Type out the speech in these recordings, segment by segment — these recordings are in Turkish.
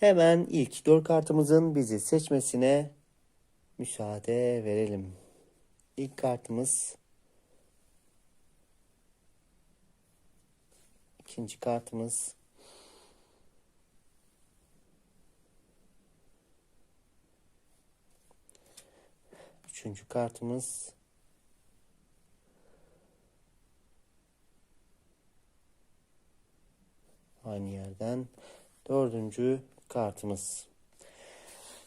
Hemen ilk dört kartımızın bizi seçmesine müsaade verelim. İlk kartımız ikinci kartımız üçüncü kartımız aynı yerden dördüncü kartımız.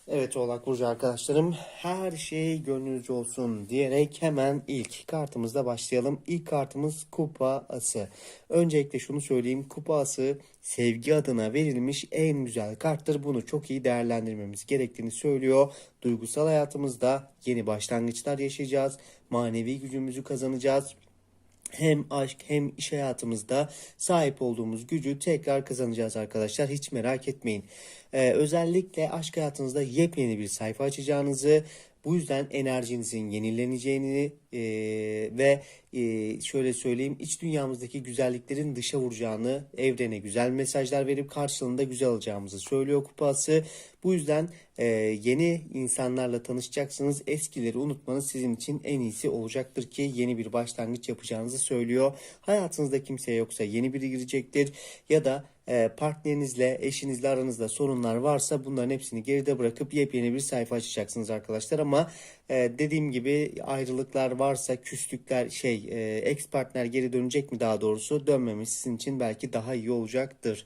Evet Oğlak Burcu arkadaşlarım her şey gönlünüzce olsun diyerek hemen ilk kartımızla başlayalım. İlk kartımız kupa ası. Öncelikle şunu söyleyeyim kupa ası sevgi adına verilmiş en güzel karttır. Bunu çok iyi değerlendirmemiz gerektiğini söylüyor. Duygusal hayatımızda yeni başlangıçlar yaşayacağız. Manevi gücümüzü kazanacağız hem aşk hem iş hayatımızda sahip olduğumuz gücü tekrar kazanacağız arkadaşlar. Hiç merak etmeyin. Ee, özellikle aşk hayatınızda yepyeni bir sayfa açacağınızı, bu yüzden enerjinizin yenileneceğini e, ve e, şöyle söyleyeyim iç dünyamızdaki güzelliklerin dışa vuracağını, evrene güzel mesajlar verip karşılığında güzel alacağımızı söylüyor kupası. Bu yüzden e, yeni insanlarla tanışacaksınız. Eskileri unutmanız sizin için en iyisi olacaktır ki yeni bir başlangıç yapacağınızı söylüyor. Hayatınızda kimse yoksa yeni biri girecektir ya da e, partnerinizle, eşinizle aranızda sorunlar varsa bunların hepsini geride bırakıp yepyeni bir sayfa açacaksınız arkadaşlar. Ama e, dediğim gibi ayrılıklar varsa, küslükler, şey, e, ex partner geri dönecek mi daha doğrusu dönmemesi sizin için belki daha iyi olacaktır.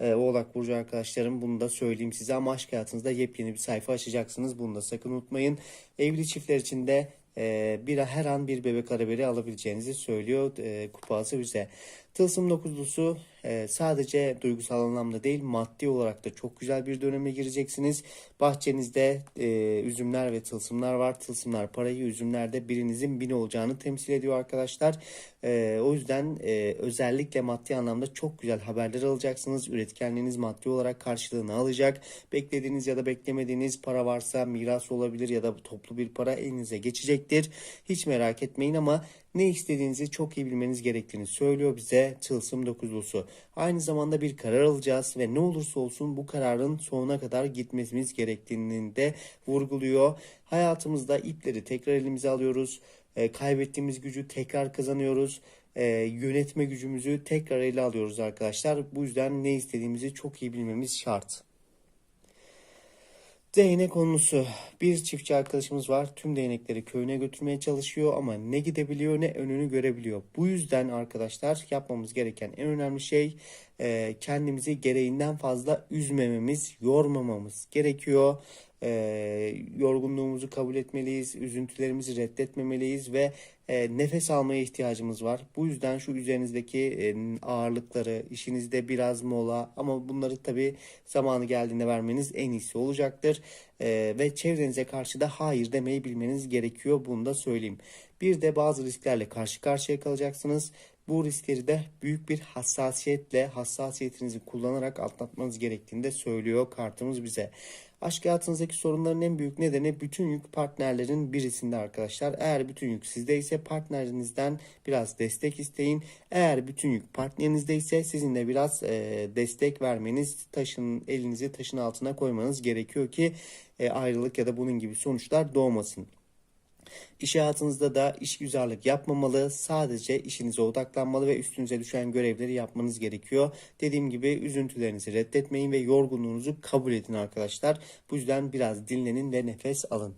E, Oğlak Burcu arkadaşlarım bunu da söyleyeyim size ama aşk hayatınızda yepyeni bir sayfa açacaksınız. Bunu da sakın unutmayın. Evli çiftler için de e, bir her an bir bebek haberi alabileceğinizi söylüyor e, kupası bize. Tılsım dokuzlusu e, sadece duygusal anlamda değil maddi olarak da çok güzel bir döneme gireceksiniz. Bahçenizde e, üzümler ve tılsımlar var. Tılsımlar parayı, üzümler de birinizin bin olacağını temsil ediyor arkadaşlar. E, o yüzden e, özellikle maddi anlamda çok güzel haberler alacaksınız. Üretkenliğiniz maddi olarak karşılığını alacak. Beklediğiniz ya da beklemediğiniz para varsa miras olabilir ya da toplu bir para elinize geçecektir. Hiç merak etmeyin ama ne istediğinizi çok iyi bilmeniz gerektiğini söylüyor bize Tılsım dokuzlusu. Aynı zamanda bir karar alacağız ve ne olursa olsun bu kararın sonuna kadar gitmemiz gerektiğini de vurguluyor. Hayatımızda ipleri tekrar elimize alıyoruz. E, kaybettiğimiz gücü tekrar kazanıyoruz. E, yönetme gücümüzü tekrar ele alıyoruz arkadaşlar. Bu yüzden ne istediğimizi çok iyi bilmemiz şart. Değnek konusu. Bir çiftçi arkadaşımız var. Tüm değnekleri köyüne götürmeye çalışıyor ama ne gidebiliyor ne önünü görebiliyor. Bu yüzden arkadaşlar yapmamız gereken en önemli şey kendimizi gereğinden fazla üzmememiz, yormamamız gerekiyor. E, yorgunluğumuzu kabul etmeliyiz, üzüntülerimizi reddetmemeliyiz ve e, nefes almaya ihtiyacımız var. Bu yüzden şu üzerinizdeki e, ağırlıkları, işinizde biraz mola ama bunları tabii zamanı geldiğinde vermeniz en iyisi olacaktır. E, ve çevrenize karşı da hayır demeyi bilmeniz gerekiyor. Bunu da söyleyeyim. Bir de bazı risklerle karşı karşıya kalacaksınız. Bu riskleri de büyük bir hassasiyetle, hassasiyetinizi kullanarak atlatmanız gerektiğini de söylüyor kartımız bize. Aşk hayatınızdaki sorunların en büyük nedeni bütün yük partnerlerin birisinde arkadaşlar. Eğer bütün yük sizde ise partnerinizden biraz destek isteyin. Eğer bütün yük partnerinizde ise sizin de biraz e, destek vermeniz, taşın elinizi taşın altına koymanız gerekiyor ki e, ayrılık ya da bunun gibi sonuçlar doğmasın. İş hayatınızda da işgüzarlık yapmamalı, sadece işinize odaklanmalı ve üstünüze düşen görevleri yapmanız gerekiyor. Dediğim gibi üzüntülerinizi reddetmeyin ve yorgunluğunuzu kabul edin arkadaşlar. Bu yüzden biraz dinlenin ve nefes alın.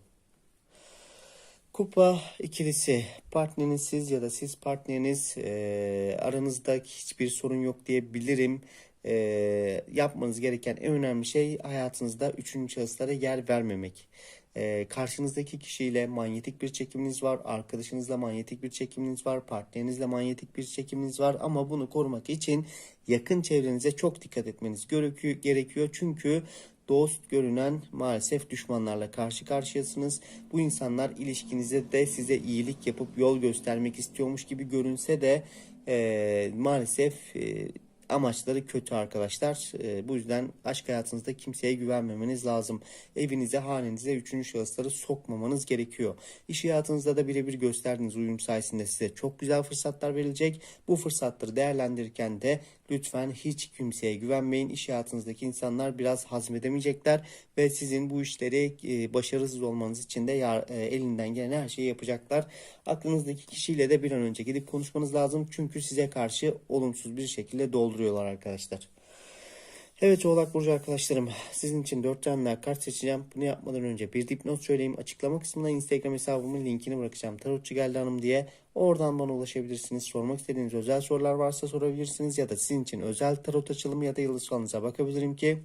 Kupa ikilisi partneriniz siz ya da siz partneriniz e, aranızda hiçbir sorun yok diyebilirim. E, yapmanız gereken en önemli şey hayatınızda üçüncü şahıslara yer vermemek. E, karşınızdaki kişiyle manyetik bir çekiminiz var, arkadaşınızla manyetik bir çekiminiz var, partnerinizle manyetik bir çekiminiz var ama bunu korumak için yakın çevrenize çok dikkat etmeniz gerekiyor. Çünkü dost görünen maalesef düşmanlarla karşı karşıyasınız. Bu insanlar ilişkinize de size iyilik yapıp yol göstermek istiyormuş gibi görünse de e, maalesef e, amaçları kötü arkadaşlar. E, bu yüzden aşk hayatınızda kimseye güvenmemeniz lazım. Evinize, hanenize üçüncü şahısları sokmamanız gerekiyor. İş hayatınızda da birebir gösterdiğiniz uyum sayesinde size çok güzel fırsatlar verilecek. Bu fırsatları değerlendirirken de lütfen hiç kimseye güvenmeyin. İş hayatınızdaki insanlar biraz hazmedemeyecekler ve sizin bu işleri e, başarısız olmanız için de e, elinden gelen her şeyi yapacaklar. Aklınızdaki kişiyle de bir an önce gidip konuşmanız lazım. Çünkü size karşı olumsuz bir şekilde dolduruyorlar arkadaşlar. Evet Oğlak Burcu arkadaşlarım sizin için 4 tane daha kart seçeceğim. Bunu yapmadan önce bir dipnot söyleyeyim. Açıklama kısmına Instagram hesabımın linkini bırakacağım. Tarotçu geldi hanım diye. Oradan bana ulaşabilirsiniz. Sormak istediğiniz özel sorular varsa sorabilirsiniz. Ya da sizin için özel tarot açılımı ya da yıldız falınıza bakabilirim ki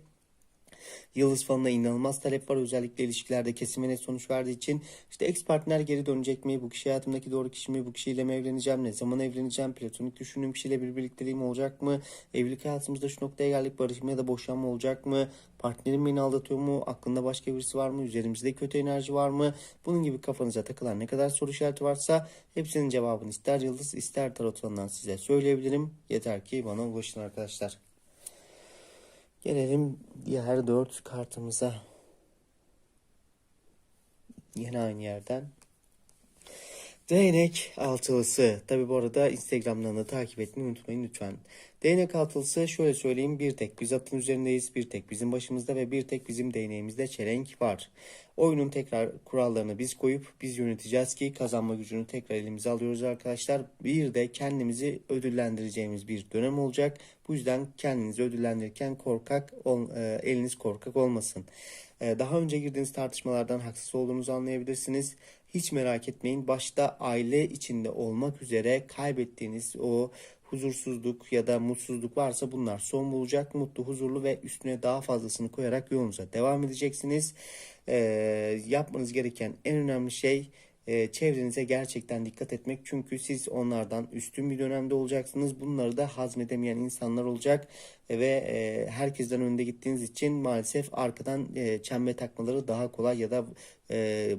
Yıldız falına inanılmaz talep var. Özellikle ilişkilerde kesime net sonuç verdiği için. işte ex partner geri dönecek mi? Bu kişi hayatımdaki doğru kişi mi? Bu kişiyle mi evleneceğim? Ne zaman evleneceğim? Platonik düşündüğüm kişiyle bir birlikteliğim olacak mı? Evlilik hayatımızda şu noktaya geldik. Barışma ya da boşanma olacak mı? Partnerim beni aldatıyor mu? Aklında başka birisi var mı? Üzerimizde kötü enerji var mı? Bunun gibi kafanıza takılan ne kadar soru işareti varsa hepsinin cevabını ister yıldız ister tarot size söyleyebilirim. Yeter ki bana ulaşın arkadaşlar. Gelelim diğer dört kartımıza. Yine aynı yerden. Değnek altılısı. Tabi bu arada Instagram'dan da takip etmeyi unutmayın lütfen. Değnek altılısı şöyle söyleyeyim bir tek biz atın üzerindeyiz. Bir tek bizim başımızda ve bir tek bizim değneğimizde çelenk var. Oyunun tekrar kurallarını biz koyup biz yöneteceğiz ki kazanma gücünü tekrar elimize alıyoruz arkadaşlar. Bir de kendimizi ödüllendireceğimiz bir dönem olacak. Bu yüzden kendinizi ödüllendirirken korkak ol, e, eliniz korkak olmasın. E, daha önce girdiğiniz tartışmalardan haksız olduğunuzu anlayabilirsiniz. Hiç merak etmeyin. Başta aile içinde olmak üzere kaybettiğiniz o huzursuzluk ya da mutsuzluk varsa bunlar son bulacak. Mutlu, huzurlu ve üstüne daha fazlasını koyarak yolunuza devam edeceksiniz. E, yapmanız gereken en önemli şey e, çevrenize gerçekten dikkat etmek. Çünkü siz onlardan üstün bir dönemde olacaksınız. Bunları da hazmedemeyen insanlar olacak e, ve e, herkesten önde gittiğiniz için maalesef arkadan e, çembe takmaları daha kolay ya da e,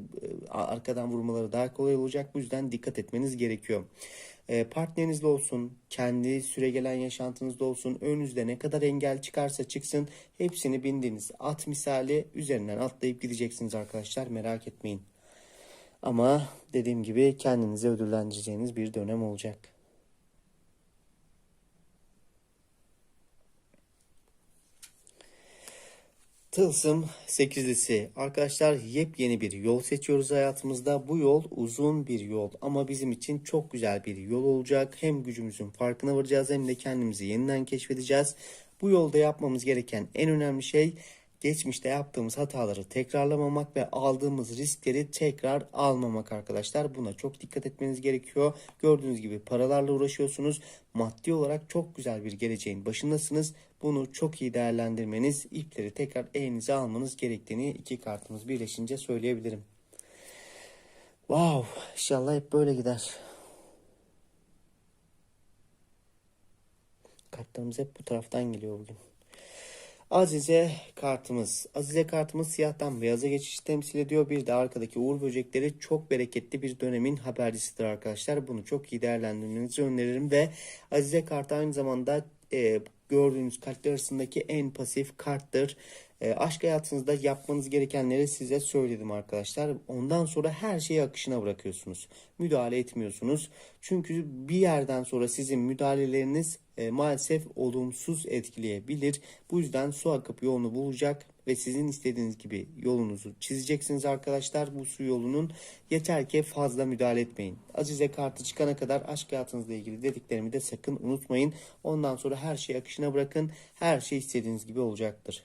arkadan vurmaları daha kolay olacak. Bu yüzden dikkat etmeniz gerekiyor. E, partnerinizle olsun, kendi süre gelen yaşantınızda olsun, önünüzde ne kadar engel çıkarsa çıksın hepsini bindiğiniz at misali üzerinden atlayıp gideceksiniz arkadaşlar merak etmeyin. Ama dediğim gibi kendinizi ödüllendireceğiniz bir dönem olacak. Tılsım 8'lisi. Arkadaşlar yepyeni bir yol seçiyoruz hayatımızda. Bu yol uzun bir yol ama bizim için çok güzel bir yol olacak. Hem gücümüzün farkına varacağız hem de kendimizi yeniden keşfedeceğiz. Bu yolda yapmamız gereken en önemli şey geçmişte yaptığımız hataları tekrarlamamak ve aldığımız riskleri tekrar almamak arkadaşlar. Buna çok dikkat etmeniz gerekiyor. Gördüğünüz gibi paralarla uğraşıyorsunuz. Maddi olarak çok güzel bir geleceğin başındasınız. Bunu çok iyi değerlendirmeniz, ipleri tekrar elinize almanız gerektiğini iki kartımız birleşince söyleyebilirim. Wow, inşallah hep böyle gider. Kartlarımız hep bu taraftan geliyor bugün. Azize kartımız. Azize kartımız siyahtan beyaza geçiş temsil ediyor. Bir de arkadaki uğur böcekleri çok bereketli bir dönemin habercisidir arkadaşlar. Bunu çok iyi değerlendirmenizi öneririm ve Azize kartı aynı zamanda e, gördüğünüz kartlar arasındaki en pasif karttır. E, aşk hayatınızda yapmanız gerekenleri size söyledim arkadaşlar. Ondan sonra her şeyi akışına bırakıyorsunuz. Müdahale etmiyorsunuz. Çünkü bir yerden sonra sizin müdahaleleriniz e, maalesef olumsuz etkileyebilir. Bu yüzden su akıp yolunu bulacak ve sizin istediğiniz gibi yolunuzu çizeceksiniz arkadaşlar. Bu su yolunun yeter ki fazla müdahale etmeyin. Azize kartı çıkana kadar aşk hayatınızla ilgili dediklerimi de sakın unutmayın. Ondan sonra her şeyi akışına bırakın. Her şey istediğiniz gibi olacaktır.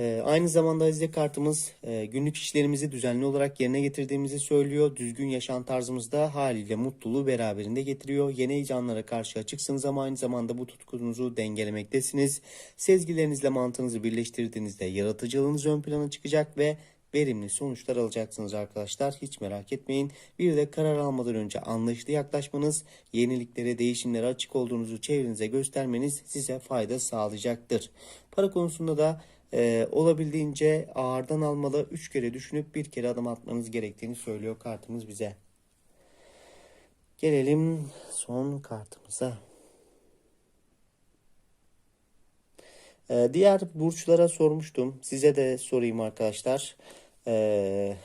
Ee, aynı zamanda Azize kartımız e, günlük işlerimizi düzenli olarak yerine getirdiğimizi söylüyor. Düzgün yaşam tarzımızda haliyle mutluluğu beraberinde getiriyor. Yeni heyecanlara karşı açıksınız ama aynı zamanda bu tutkunuzu dengelemektesiniz. Sezgilerinizle mantığınızı birleştirdiğinizde yaratıcılığınız ön plana çıkacak ve verimli sonuçlar alacaksınız arkadaşlar. Hiç merak etmeyin. Bir de karar almadan önce anlayışlı yaklaşmanız, yeniliklere, değişimlere açık olduğunuzu çevrenize göstermeniz size fayda sağlayacaktır. Para konusunda da e, olabildiğince ağırdan almalı, 3 kere düşünüp bir kere adım atmanız gerektiğini söylüyor kartımız bize. Gelelim son kartımıza. Ee, diğer burçlara sormuştum. Size de sorayım arkadaşlar. Ee,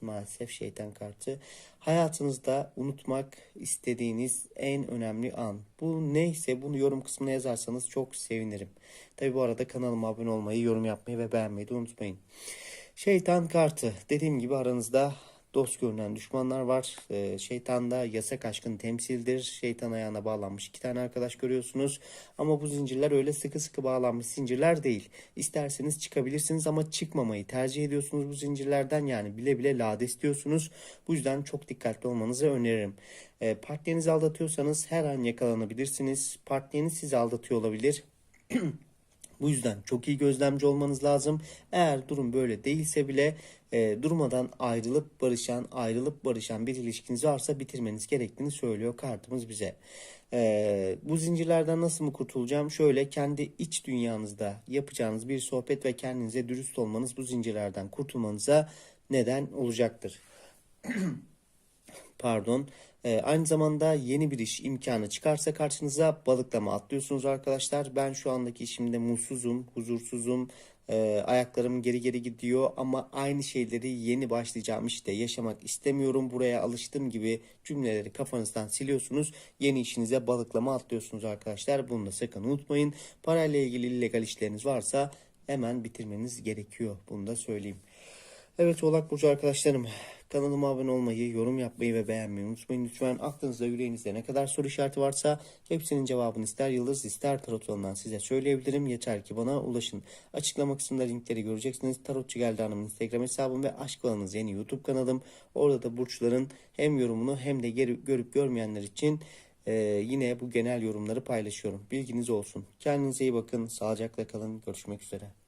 maalesef şeytan kartı. Hayatınızda unutmak istediğiniz en önemli an. Bu neyse bunu yorum kısmına yazarsanız çok sevinirim. Tabi bu arada kanalıma abone olmayı, yorum yapmayı ve beğenmeyi de unutmayın. Şeytan kartı. Dediğim gibi aranızda dost görünen düşmanlar var. Ee, şeytan da yasak aşkın temsildir. Şeytan ayağına bağlanmış iki tane arkadaş görüyorsunuz. Ama bu zincirler öyle sıkı sıkı bağlanmış zincirler değil. İsterseniz çıkabilirsiniz ama çıkmamayı tercih ediyorsunuz bu zincirlerden. Yani bile bile lades diyorsunuz. Bu yüzden çok dikkatli olmanızı öneririm. Ee, partnerinizi aldatıyorsanız her an yakalanabilirsiniz. Partneriniz sizi aldatıyor olabilir. Bu yüzden çok iyi gözlemci olmanız lazım. Eğer durum böyle değilse bile e, durmadan ayrılıp barışan, ayrılıp barışan bir ilişkiniz varsa bitirmeniz gerektiğini söylüyor kartımız bize. E, bu zincirlerden nasıl mı kurtulacağım? Şöyle kendi iç dünyanızda yapacağınız bir sohbet ve kendinize dürüst olmanız bu zincirlerden kurtulmanıza neden olacaktır. Pardon. Ee, aynı zamanda yeni bir iş imkanı çıkarsa karşınıza balıklama atlıyorsunuz arkadaşlar. Ben şu andaki işimde mutsuzum, huzursuzum, ee, ayaklarım geri geri gidiyor ama aynı şeyleri yeni başlayacağım işte yaşamak istemiyorum. Buraya alıştığım gibi cümleleri kafanızdan siliyorsunuz. Yeni işinize balıklama atlıyorsunuz arkadaşlar. Bunu da sakın unutmayın. Parayla ilgili illegal işleriniz varsa hemen bitirmeniz gerekiyor. Bunu da söyleyeyim. Evet Oğlak Burcu arkadaşlarım kanalıma abone olmayı, yorum yapmayı ve beğenmeyi unutmayın. Lütfen aklınızda yüreğinizde ne kadar soru işareti varsa hepsinin cevabını ister yıldız ister tarot yolundan size söyleyebilirim. Yeter ki bana ulaşın. Açıklama kısmında linkleri göreceksiniz. Tarotçu Geldi Hanım'ın Instagram hesabım ve Aşk Alanınız yeni YouTube kanalım. Orada da burçların hem yorumunu hem de geri, görüp görmeyenler için e, yine bu genel yorumları paylaşıyorum. Bilginiz olsun. Kendinize iyi bakın. Sağlıcakla kalın. Görüşmek üzere.